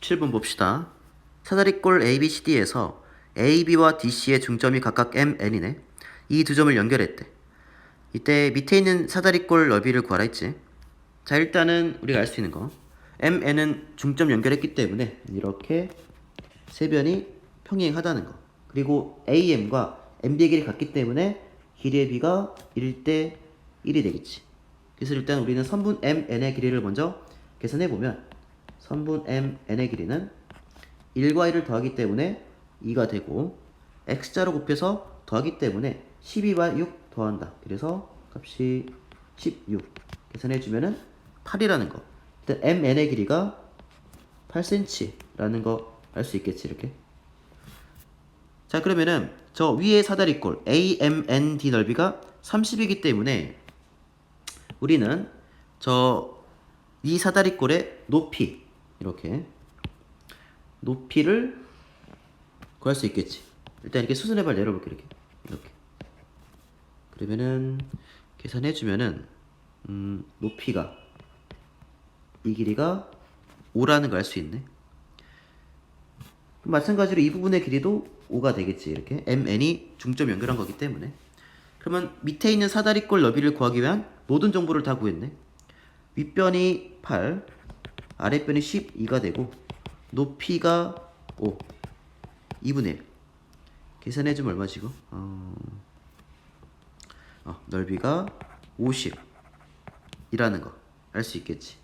17번 봅시다. 사다리꼴 ABCD에서 AB와 DC의 중점이 각각 MN이네. 이 두 점을 연결했대. 이때 밑에 있는 사다리꼴 너비를 구하라 했지. 자, 일단은 우리가 알 수 있는 거. MN은 중점 연결했기 때문에 이렇게 세 변이 평행하다는 거. 그리고 AM과 MB의 길이 같기 때문에 길이의 비가 1대 1이 되겠지. 그래서 일단 우리는 선분 MN의 길이를 먼저 계산해 보면 선분 MN의 길이는 1과 1을 더하기 때문에 2가 되고 x자로 곱해서 더하기 때문에 12와 6 더한다. 그래서 값이 16 계산해 주면은 8이라는 거. 일단 MN의 길이가 8cm라는 거 알 수 있겠지 이렇게. 자 그러면은 저 위에 사다리꼴 AMND 넓이가 30이기 때문에 우리는 저 이 사다리꼴의 높이 이렇게 높이를 구할 수 있겠지. 일단 이렇게 수순의 발 내려볼게 이렇게 이렇게. 그러면은 계산해 주면은 음, 높이가 이 길이가 5라는 걸 알 수 있네. 마찬가지로 이 부분의 길이도 5가 되겠지 이렇게 MN이 중점 연결한 거기 때문에 그러면 밑에 있는 사다리꼴 너비를 구하기 위한 모든 정보를 다 구했네 윗변이 8 아랫변이 12가 되고 높이가 5 2분의 1 계산해 주면 얼마지 이거? 어... 어, 넓이가 50 이라는 거. 알 수 있겠지